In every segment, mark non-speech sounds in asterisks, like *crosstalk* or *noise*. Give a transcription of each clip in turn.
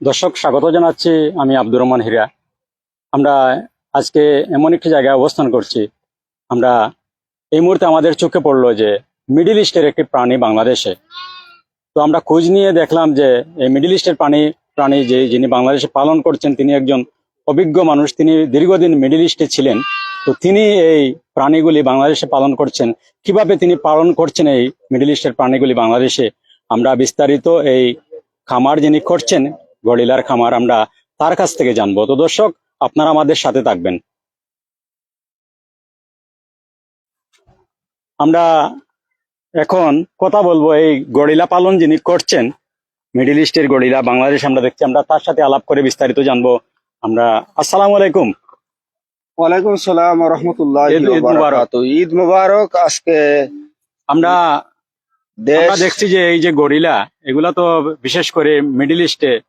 দর্শক, স্বাগত জানাচ্ছি আমি আব্দুর রহমান হীরা। আমরা আজকে এমন একটি জায়গায় অবস্থান করছি। আমরা এই মুহূর্তে আমাদের চোখে পড়ল যে মিডিল ইস্টের একটি প্রাণী বাংলাদেশে। তো আমরা খোঁজ নিয়ে দেখলাম যে এই মিডিল ইস্টের প্রাণী প্রাণী যে যিনি বাংলাদেশে পালন করছেন, তিনি একজন অভিজ্ঞ মানুষ, তিনি দীর্ঘদিন মিডিল ইস্টে ছিলেন। তো তিনি এই প্রাণীগুলি বাংলাদেশে পালন করছেন। কীভাবে তিনি পালন করছেন এই মিডিল ইস্টের প্রাণীগুলি বাংলাদেশে? আমরা বিস্তারিত এই খামার যিনি করছেন গরিলার খামার আমরা তার কাছ থেকে জানব। তো দর্শক আপনারা আমাদের সাথে থাকবেন। আমরা এখন কথা বলব এই গরিলা পালন যিনি করছেন মিডিল ইস্টের গরিলা বাংলাদেশ আমরা দেখছি আমরা তার সাথে আলাপ করে বিস্তারিত জানব। আমরা আসসালামু আলাইকুম। ওয়ালাইকুম সালাম রহমতুল্লাহ ঈদ- মুবারক। ঈদ মুবারক আজকে আমরা আমরা দেখছি যে এই যে গরিলা এগুলা তো বিশেষ করে মিডিল ইস্টে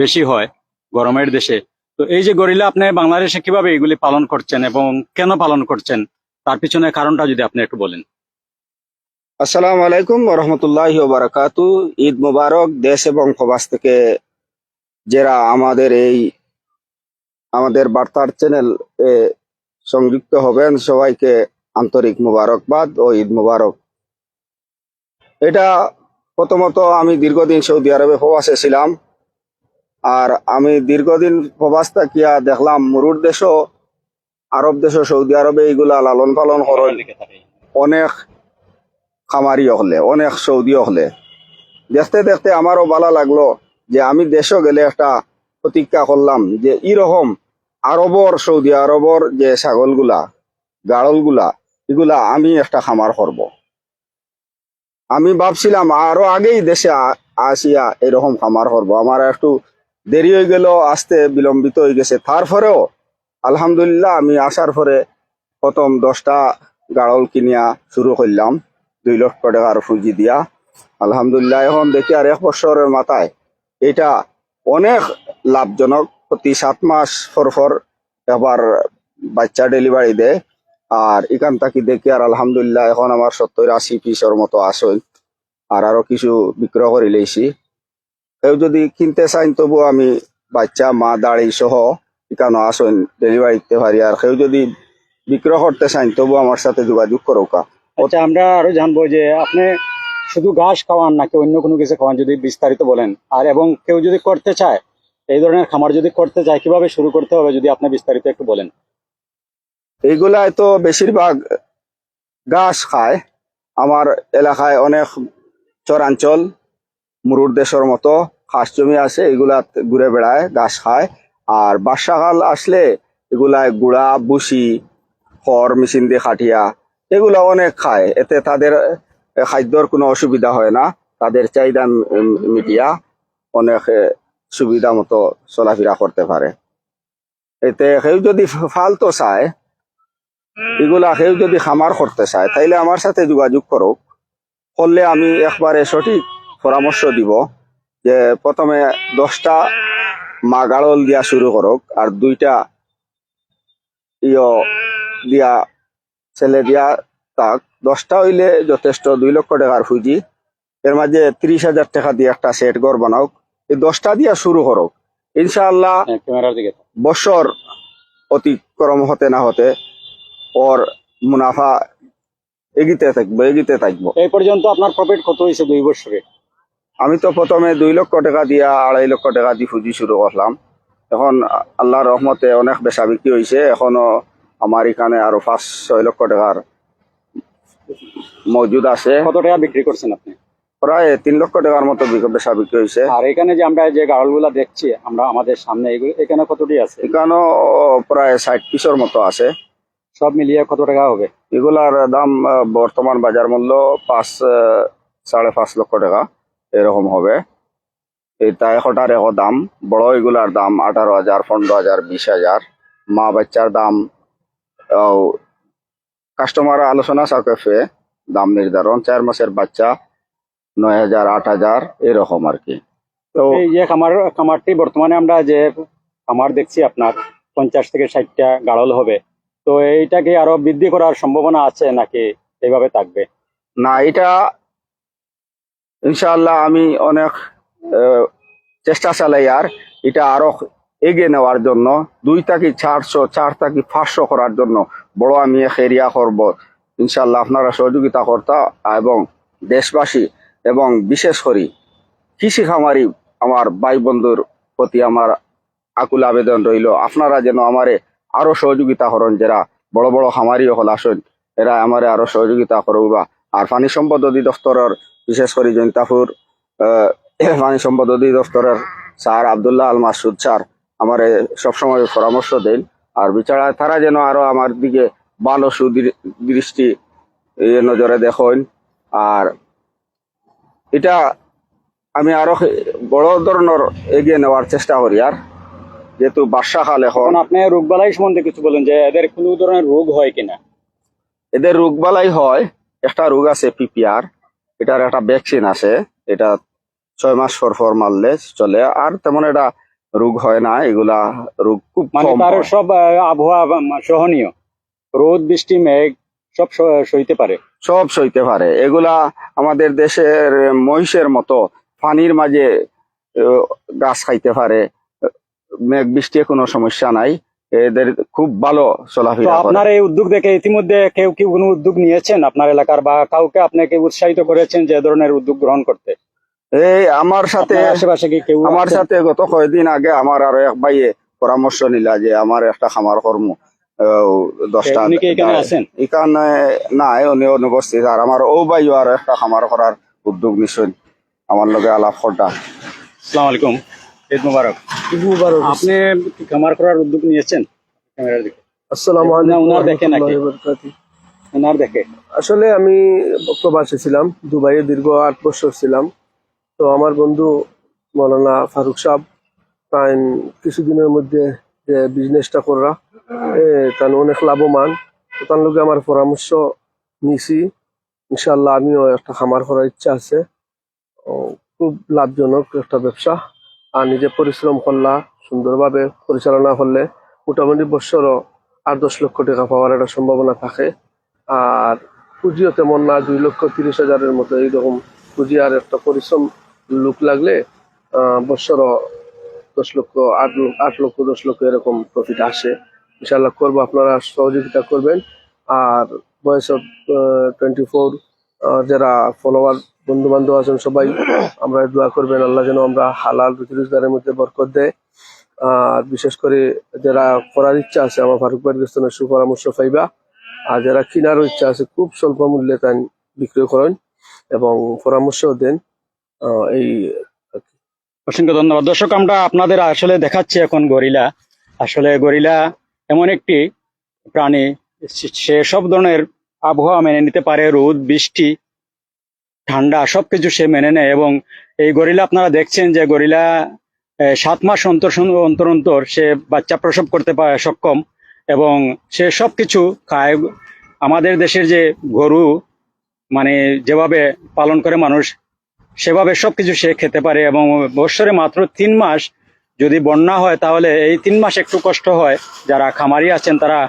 বেশি হয় গরমের দেশে। তো এই যে গরিলা আপনি বাংলাদেশে কীভাবে এগুলি পালন করছেন এবং কেন পালন করছেন, তার পিছনে কারণটা যদি আপনি একটু বলেন। আসসালামু আলাইকুম রহমতুল্লাহ বারাকাতু। ঈদ মুবারক, দেশ এবং প্রবাস থেকে যারা আমাদের এই, আমাদের বার্তার চ্যানেল এ সংযুক্ত হবেন, সবাইকে আন্তরিক মুবারকবাদ ও ঈদ মুবারক। এটা প্রথমত আমি দীর্ঘদিন সৌদি আরবে প্রবাসে ছিলাম। আর আমি দীর্ঘদিন প্রবাস থাকিয়া দেখলাম মুরুর দেশও আরব দেশও সৌদি আরবে এইগুলা লালন পালন করেন। অনেক খামারি হলে অনেক সৌদি হলে। দেখতে দেখতে আমারও ভালো লাগল যে আমি দেশও গেলে একটা প্রতিজ্ঞা করলাম যে এরকম আরবর সৌদি আরবর যে ছাগলগুলা গাড়লগুলা এগুলা আমি একটা খামার করব। আমি ভাবছিলাম আরও আগেই দেশে আসিয়া এরকম খামার করব। আমার একটু দেরি হয়ে গেল, আসতে বিলম্বিত হয়ে গেছে। তারপরেও আলহামদুলিল্লাহ আমি আসার পরে প্রথম দশটা গাড়ল কিনিয়া শুরু করলাম। দুই লক্ষ টাকার পুঁজি দিয়া। আলহামদুলিল্লাহ, এখন দেখি আর এক বছরের মাথায় এটা অনেক লাভজনক। প্রতি সাত মাস পর পর এবার বাচ্চা ডেলিভারি দেয়। আর এখান থেকে দেখি আর আলহামদুলিল্লাহ, এখন আমার সত্তর আশি পিসের মতো আসই আর আরও কিছু বিক্রয় করে লেছি। কেউ যদি কিনতে চান তবু আমি বাচ্চা মা দাড়ি সহ এখানে আসেন ডেলিভারি দিতে পারি। আর কেউ যদি বিক্রয় করতে চান তবু আমার সাথে যোগাযোগ করো কা আচ্ছা আমরা আরও জানব যে আপনি শুধু ঘাস খাওয়ান নাকি অন্য কোনো কিছু খাওয়ান যদি বিস্তারিত বলেন। আর এবং কেউ যদি করতে চায় এই ধরনের খামার যদি করতে চায় কীভাবে শুরু করতে হবে যদি আপনি বিস্তারিত একটু বলেন। এইগুলাই তো বেশিরভাগ ঘাস খায়। আমার এলাকায় অনেক চরাঞ্চল মুরুর দেশের মতো ঘাস জমি আছে, এগুলা ঘুরে বেড়ায়, ঘাস খায়। আর বর্ষাকাল আসলে এগুলায় গুড়া বুসি খড়, মেশিন দিয়ে খাটিয়া এগুলা অনেক খায়। এতে তাদের খাদ্যর কোনো অসুবিধা হয় না। তাদের চাহিদা মিটিয়া অনেক সুবিধা মতো চলাফেরা করতে পারে। এতে কেউ যদি ফালতো চায়, এগুলা কেউ যদি খামার করতে চায়, তাইলে আমার সাথে যোগাযোগ করুক। করলে আমি একবারে সঠিক পরামর্শ দিব যে প্রথমে দশটা মা গাড়ল দিয়া শুরু করুক আর দুইটা ইয় দিয়া ছেলে দিয়া তাক। দশটা হইলে যথেষ্ট দুই লক্ষ টাকার পুঁজি। এর মাঝে ত্রিশ হাজার টাকা দিয়ে একটা সেট ঘর বানাওক। এই দশটা দিয়া শুরু করুক। ইনশাআল্লাহ হ্যাঁ, বছর অতিক্রম হতে না হতে ওর মুনাফা এগিতে থাকব এগিতে থাকব। এই পর্যন্ত আপনার প্রফিট কত হয়েছে দুই বছরে? আমি তো প্রথমে দুই লক্ষ টাকা দিয়া আড়াই লক্ষ টাকা দিয়ে পুঁজি শুরু করলাম। এখন আল্লাহ রহমতে অনেক বেচা বিক্রি হয়েছে এখনও আমার এখানে আরও পাঁচ ছয় লক্ষ টাকার মজুদ আছে। কত টাকা বিক্রি করছেন আপনি? প্রায় তিন লক্ষ টাকার মতো বেচা বিক্রি হয়েছে আর এখানে যে আমরা যে গাড়লগুলা দেখছি আমরা আমাদের সামনে এগুলো এখানে কতটি আছে? এখানেও প্রায় ষাট পিসের মতো আছে। সব মিলিয়ে কত টাকা হবে? এগুলার দাম বর্তমান বাজার মূল্য পাঁচ সাড়ে পাঁচ লক্ষ টাকা। এরকম হবে। এটা এশটার এশ দাম। বড় এগুলার দাম আঠারো হাজার পনেরো হাজার বিশ হাজার। মা বাচ্চার দাম কাস্টমার আলোচনা সাপেক্ষে দাম নির্ধারণ। চার মাসের বাচ্চা নয় হাজার আট হাজার এরকম আর কি তো এই যে খামার খামারটি বর্তমানে আমরা যে খামার দেখছি আপনার পঞ্চাশ থেকে ষাটটা গাড়ল হবে। তো এইটাকে আরও বৃদ্ধি করার সম্ভাবনা আছে নাকি এইভাবে থাকবে? না এটা ইনশাআল্লাহ আমি অনেক চেষ্টা চালাই আর এটা আরও এগিয়ে নেওয়ার জন্য, দুই থাকি চারশো, চার থাকি পাঁচশো করার জন্য বড় আমি খেরিয়া করব। ইনশাল্লাহ আপনারা সহযোগিতা করতা এবং দেশবাসী এবং বিশেষ করে কৃষি খামারি আমার ভাই বন্ধুর প্রতি আমার আকুল আবেদন রইল। আপনারা যেন আমারে আরও সহযোগিতা করেন, যারা বড় বড় খামারি হল আসেন, এরা আমারে আরও সহযোগিতা করবা আর পানি সম্পদ অধিদপ্তরের বিশেষ করে জৈন্তাপুর আহ, *clears throat* পানি সম্পদ অধিদপ্তরের স্যার আবদুল্লাহ আল মাসুদ স্যার আমারে সবসময় পরামর্শ দেন। আর বিচারা তারা যেন আরও আমার দিকে ভালো সুদৃষ্টি নজরে দেখেন। আর এটা আমি আরও বড় ধরনের এগিয়ে নেওয়ার চেষ্টা করি আর। যেহেতু বর্ষাকাল এখন এখন আপনি রোগবালাই সম্বন্ধে কিছু বলেন যে এদের কোনো ধরনের রোগ হয় কিনা? এদের রোগবালাই হয় একটা রোগ আছে পিপিআর। এটার একটা ভ্যাকসিন আছে। এটা ছয় মাস পর পর মারলে চলে। আর তেমন এটা রোগ হয় না এগুলা রোগ খুব মানে তার সব আবহাওয়া সহনীয়। রোদ বৃষ্টি মেঘ সব সইতে পারে। সব সইতে পারে। এগুলা আমাদের দেশের মহিষের মতো পানির মাঝে গাছ খাইতে পারে। মেঘ বৃষ্টি কোনো সমস্যা নাই। এদের খুব ভালো চলাফেরা আপনার এই উদ্যোগ দেখে ইতিমধ্যে কেউ কি কোনো উদ্যোগ নিয়েছেন আপনার এলাকার বা কাউকে আপনাকে উৎসাহিত করেছেন যে ধরনের উদ্যোগ গ্রহণ করতে? এই আমার সাথে আশেপাশে কি কেউ আমার সাথে গত কয়েকদিন আগে আমার আরও এক ভাইয়ে পরামর্শ নিলা যে আমার একটা খামার কর্ম দশটা এখানে নাই উনি অনুপস্থিত। আর আমার ও ভাইও আর একটা খামার করার উদ্যোগ নিশ্চয় আমার লগে আলাপ করটা আসসালামু আলাইকুম। ঈদ মুবারক। আপনি কি খামার করার উদ্যোগ নিয়েছেন? ক্যামেরার দিকে। আসসালামু আলাইকুম দেখে নাকি? ওনার দেখে। আসলে আমি প্রবাসী ছিলাম দুবাইয়ে দীর্ঘ আট বছর ছিলাম। তো আমার বন্ধু মৌলানা ফারুক সাহ তাই কিছুদিনের মধ্যে যে বিজনেসটা করা তার অনেক লাভবান। তার লোকে আমার পরামর্শ নিছি। ইনশাল্লাহ আমিও একটা খামার করার ইচ্ছা আছে। ও, খুব লাভজনক একটা ব্যবসা। আর নিজে পরিশ্রম করলা, সুন্দরভাবে পরিচালনা করলে মোটামুটি বছরও আট দশ লক্ষ টাকা পাওয়ার একটা সম্ভাবনা থাকে। আর পুঁজিও তেমন না, দুই লক্ষ তিরিশ হাজারের মতো এইরকম পুঁজি আর একটা পরিশ্রম লোক লাগলে বছরও দশ লক্ষ, আট আট লক্ষ, দশ লক্ষ এরকম প্রফিট আসে। ইনশাল্লাহ করব, আপনারা সহযোগিতা করবেন। আর বয়স অফ টোয়েন্টি ফোর যারা ফলোয়ার বন্ধু বান্ধব আছেন সবাই, আমরা দোয়া করবেন আল্লাহ যেন আমরা হালাল রুচি রোজগারের মধ্যে বরকত দেয়। আর বিশেষ করে যারা করার ইচ্ছা আছে, আমার ফারুক ভাইয়ের সুপরামর্শ পাইবা। আর যারা কেনারও ইচ্ছা আছে, খুব স্বল্প মূল্যে তাই বিক্রয় করেন এবং পরামর্শ দেন। এই অসংখ্য ধন্যবাদ। দর্শক, আমরা আপনাদের আসলে দেখাচ্ছি এখন গরিলা। আসলে গরিলা এমন একটি প্রাণী সে সব ধরনের আবহাওয়া মেনে নিতে পারে, রোদ, বৃষ্টি ঠান্ডা, সবকিছু সে মেনে নেয় এবং এই গরিলা আপনারা দেখছেন যে গরিলা সাত মাস অন্তর অন্তর অন্তর সে বাচ্চা প্রসব করতে পারে সক্ষম এবং সে সবকিছু খায়। আমাদের দেশের যে গরু মানে যেভাবে পালন করে মানুষ, সেভাবে সবকিছু সে খেতে পারে এবং বৎসরে মাত্র তিন মাস যদি বন্যা হয়, তাহলে এই তিন মাস একটু কষ্ট হয়। যারা খামারি আছেন, তারা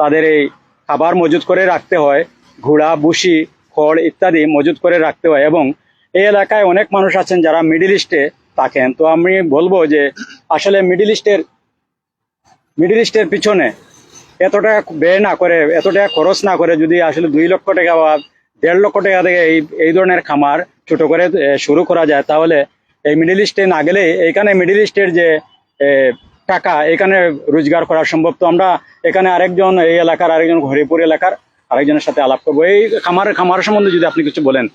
তাদের এই খাবার মজুত করে রাখতে হয়। ঘোড়া বুসি খড় ইত্যাদি মজুত করে রাখতে হয় এবং এই এলাকায় অনেক মানুষ আছেন যারা মিডিল ইস্টে থাকেন। তো আমি বলব যে আসলে মিডিল ইস্টের মিডিল ইস্টের পিছনে এত টাকা ব্যয় না করে এত টাকা খরচ না করে যদি আসলে দুই লক্ষ টাকা বা দেড় লক্ষ টাকা থেকে এই এই ধরনের খামার ছোট করে শুরু করা যায়, তাহলে এই মিডিল ইস্টে না গেলে এইখানে মিডিল ইস্টের যে টাকা এখানে রোজগার করা সম্ভব। তো আমরা এখানে আরেকজন এই এলাকার, আরেকজন হরিপুর এলাকার আরেকজনের সাথে আলাপ করব। এই খামার খামার সম্বন্ধে যদি আপনি কিছু বলেন।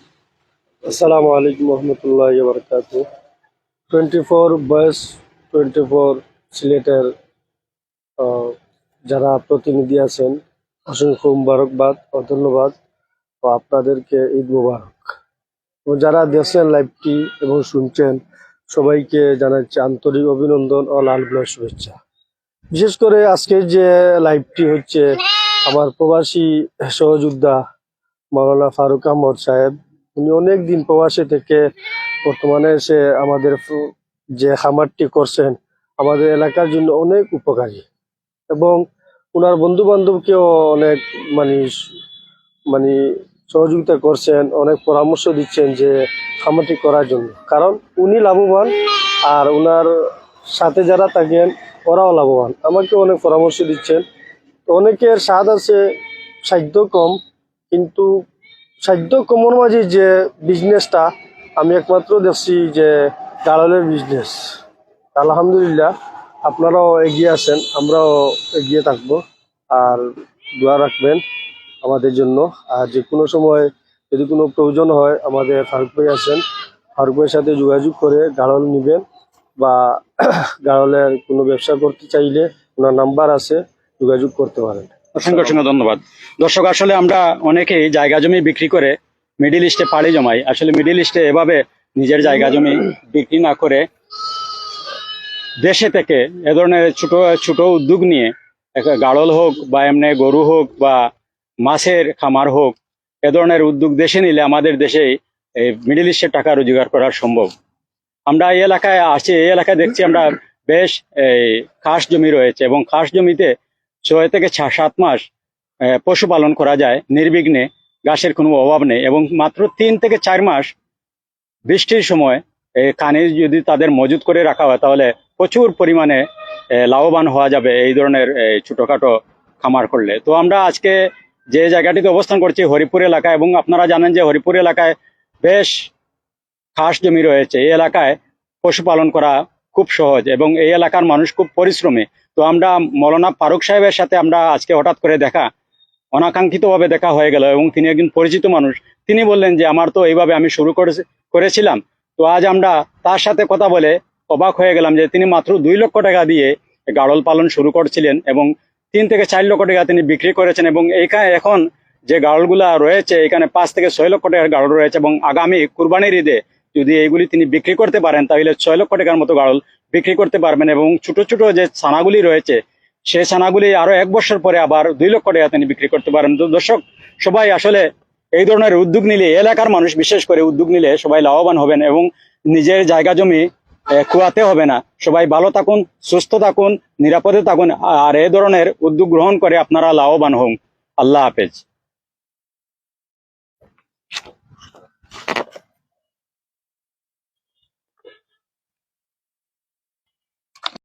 আসসালামু আলাইকুম রহমতুল্লাহ বরকাত টোয়েন্টি ফোর বয়স টোয়েন্টি ফোর সিলেটের যারা প্রতিনিধি আছেন, অসংখ্য মুবারকবাদ ও ধন্যবাদ। ও আপনাদেরকে ঈদ মুবারক। এবং যারা দেখছেন লাইভটি এবং শুনছেন, সবাইকে জানাচ্ছি আন্তরিক অভিনন্দন ও লাল শুভেচ্ছা। বিশেষ করে আজকের যে লাইভটি হচ্ছে আমার প্রবাসী সহযোদ্ধা মাওলানা ফারুক আহমদ সাহেব, উনি অনেক দিন প্রবাসে থেকে বর্তমানে এসে আমাদের যে খামারটি করছেন, আমাদের এলাকার জন্য অনেক উপকারী। এবং ওনার বন্ধু বান্ধবকেও অনেক মানে মানে সহযোগিতা করছেন, অনেক পরামর্শ দিচ্ছেন যে খামারটি করার জন্য। কারণ উনি লাভবান আর ওনার সাথে যারা থাকেন, ওরাও লাভবান। আমাকে অনেক পরামর্শ দিচ্ছেন। অনেকের স্বাদ আছে সাধ্য কম, কিন্তু সাধ্য কমর মাঝে যে বিজনেসটা আমি একমাত্র দেখছি যে দালালের বিজনেস আলহামদুলিল্লাহ, আপনারাও এগিয়ে আছেন, আমরাও এগিয়ে থাকব। আর দোয়া রাখবেন আমাদের জন্য। আর যে কোনো সময় যদি কোনো প্রয়োজন হয়, আমাদের ফারুক ভাই আছেন, ফারুক ভাইয়ের সাথে যোগাযোগ করে গাড়ল নেবেন বা *coughs* গাড়লের কোনো ব্যবসা করতে চাইলে ওনার নাম্বার আছে। যোগাযোগ করতে পারেন। অসংখ্য অসংখ্য ধন্যবাদ। দর্শক, আসলে আমরা অনেকেই জায়গা জমি বিক্রি করে মিডিল ইস্টে পাড়ি জমাই। আসলে মিডিল ইস্টে এভাবে নিজের জায়গা জমি বিক্রি না করে দেশে থেকে এ ধরনের ছোট ছোট উদ্যোগ নিয়ে গাড়ল হোক বা এমনি গরু হোক বা মাছের খামার হোক, এ ধরনের উদ্যোগ দেশে নিলে আমাদের দেশে মিডিল ইস্টের টাকা রোজগার করা সম্ভব। আমরা এই এলাকায় আছি এই এলাকায় দেখছি আমরা বেশ এই খাস জমি রয়েছে এবং খাস জমিতে ছয় থেকে সাত মাস পশুপালন করা যায়। নির্বিঘ্নে ঘাসের কোনো অভাব নেই এবং মাত্র তিন থেকে চার মাস বৃষ্টির সময় এই কানে যদি তাদের মজুত করে রাখা হয় তাহলে প্রচুর পরিমাণে লাভবান হওয়া যাবে এই ধরনের ছোটখাটো খামার করলে। তো আমরা আজকে যে জায়গাটিতে অবস্থান করছি, হরিপুর এলাকায় এবং আপনারা জানেন যে হরিপুর এলাকায় বেশ খাস জমি রয়েছে। এই এলাকায় পশুপালন করা খুব সহজ এবং এই এলাকার মানুষ খুব পরিশ্রমী। তো আমরা মৌলানা ফারুক সাহেবের সাথে আমরা আজকে হঠাৎ করে দেখা, অনাকাঙ্ক্ষিতভাবে দেখা হয়ে গেল এবং তিনি একজন পরিচিত মানুষ। তিনি বললেন যে, আমার তো এইভাবে আমি শুরু করেছি- করেছিলাম। তো আজ আমরা তার সাথে কথা বলে অবাক হয়ে গেলাম যে, তিনি মাত্র দুই লক্ষ টাকা দিয়ে গাড়ল পালন শুরু করছিলেন এবং তিন থেকে চার লক্ষ টাকা তিনি বিক্রি করেছেন এবং এইখানে এখন যে গাড়লগুলা রয়েছে, এখানে পাঁচ থেকে ছয় লক্ষ টাকার গাড়ল রয়েছে এবং আগামী কুরবানির ঈদে যদি এইগুলি তিনি বিক্রি করতে পারেন, তাহলে ছয় লক্ষ টাকার মতো গাড়ল বিক্রি করতে পারবেন এবং ছোট ছোট যে ছানাগুলি রয়েছে, সেই ছানাগুলি আরও এক বছর পরে আবার দুই লক্ষ টাকা তিনি বিক্রি করতে পারেন তো দর্শক, সবাই আসলে এই ধরনের উদ্যোগ নিলে এলাকার মানুষ বিশেষ করে উদ্যোগ নিলে সবাই লাভবান হবেন এবং নিজের জায়গা জমি খোয়াতে হবে না। সবাই ভালো থাকুন, সুস্থ থাকুন, নিরাপদে থাকুন, আর এই ধরনের উদ্যোগ গ্রহণ করে আপনারা লাভবান হন। আল্লাহ হাফেজ।